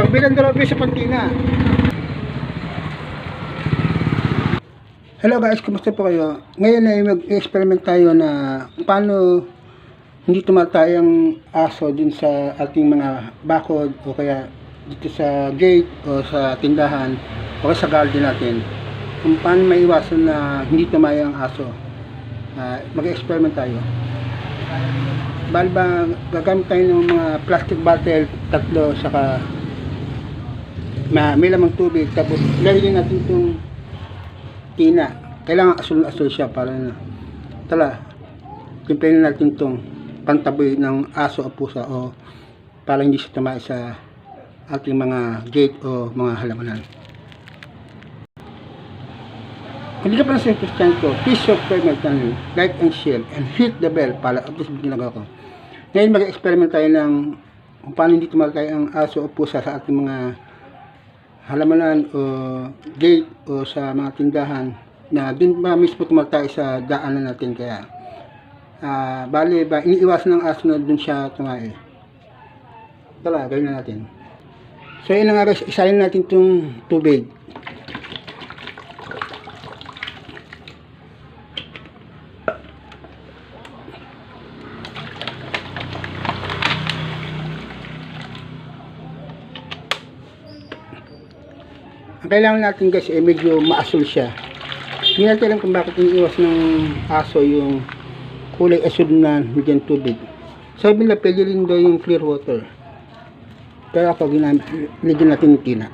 Dalawang beses sa pantina. Hello guys, kumusta po kayo? Ngayon ay mag-experiment tayo na paano hindi tumatay ang aso din sa ating mga bakod o kaya dito sa gate o sa tindahan o sa garden natin kung paano maiwasan na hindi tumaya ang aso. Ah, mag-experiment tayo. Bali ba gagamit tayo ng mga plastic bottle, tatlo, saka ma may lamang tubig, tapos lalagyan natin itong tina. Kailangan asul-asul siya para na tala, timplahin natin itong pantaboy ng aso o pusa o para hindi siya tumae sa ating mga gate o mga halamanan. Kung di ka pa na subscribe ko, please subscribe my channel, like and share, and hit the bell para updates yung ginagawa ko. Ngayon mag-experiment tayo ng kung paano hindi tumatay ang aso o pusa sa ating mga halamanan o gate o sa mga tindahan na dun ba mismo tumatay sa daanan natin kaya ah bali ba iniiwasan ng aso na dun siya tumae. Tala, gawin na natin. So yun nga guys, isalin natin itong tubig. Kailangan natin guys ay medyo maasul siya. Hindi natin alam kung bakit iniiwas ng aso yung kulay asul na bigyan tubig. Sabi nila pwede rin daw yung clear water. Kaya ako ginamit, nilagyan natin tina.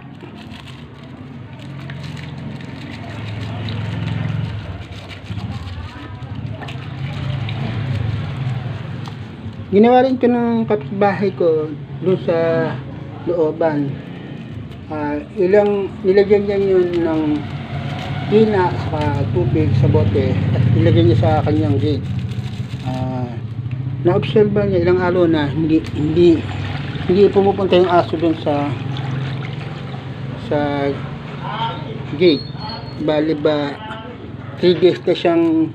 Ginawa rin ito ng kapitbahay ko doon sa looban. Ah, ilang nilagyan niya yun ng tina sa tubig sa bote at nilagyan niya sa kanyang gate. Ah, na-observe niya ilang araw na hindi hindi hindi pumupunta yung aso doon sa sa gate. Bali ba 3 days na siyang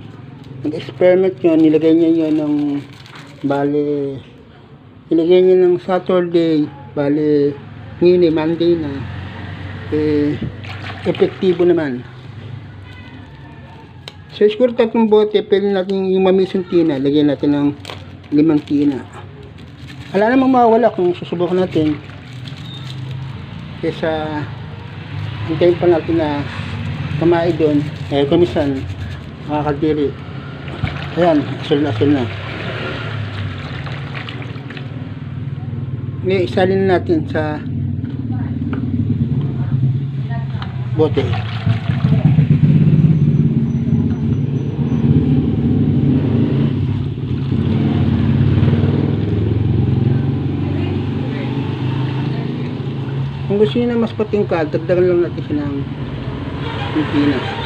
nag-experiment yun, nilagay niya yun ng bali nilagay niya ng Saturday, bali ngayon eh, Monday na eh, epektibo naman. So, siguro tatlong bote, pwede natin yung mamisong tina, lagyan natin ng limang tina. Wala namang mawala kung susubukan natin. Kesa, hintayin pa natin na kumain doon. Eh, kumisan, makakadiri. Ayan, asul na asul na. Ngayon, isalin natin sa bote. Kung gusto niyo na mas patingkad, dagdagan lang natin siya ng ng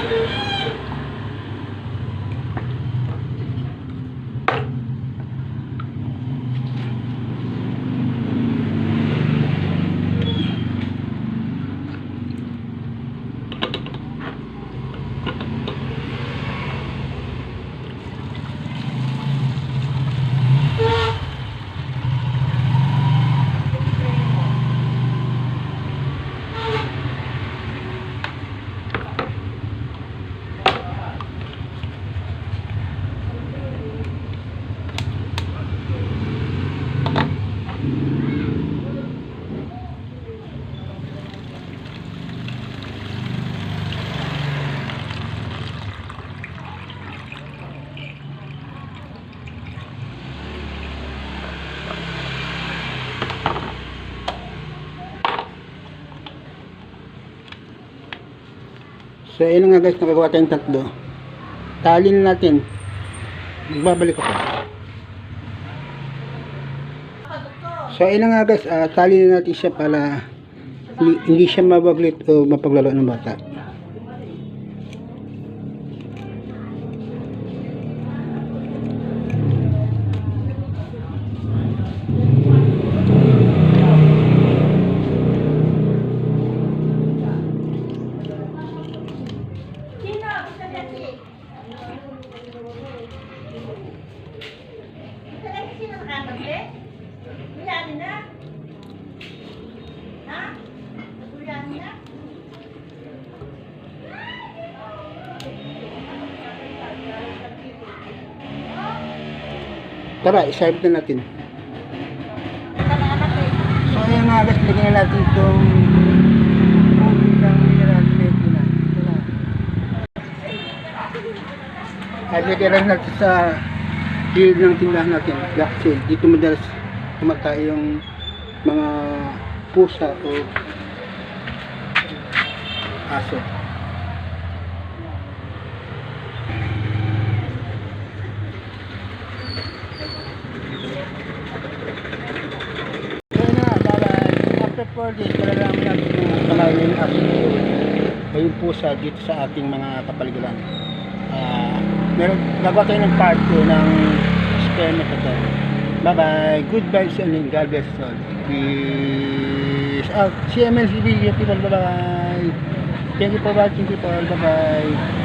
So, ayun nga guys, nakagawa tayong tatlo. Tali na natin. Magbabalik ako. So, ayun nga guys, ah, tali na natin siya para hindi, hindi siya mabaglit o mapaglaro ng bata. Sabi? Kuyahan na? Ha? Kuyahan na? Tara, i-serve na natin. So, yung mga guys, lagyan na natin itong Ay, lagyan natin sa gilid ng tindahan natin. Kasi dito madalas tumatay yung mga pusa o aso. 4 days, malalaman natin yung aso o yung pusa dito sa ating mga kapaligiran. Meron, gagawa tayo ng part 2 ng experiment na to. Bye-bye. Good vibes and God bless all. Peace out. CMLC video people. Bye-bye. Thank you for watching people. Bye-bye.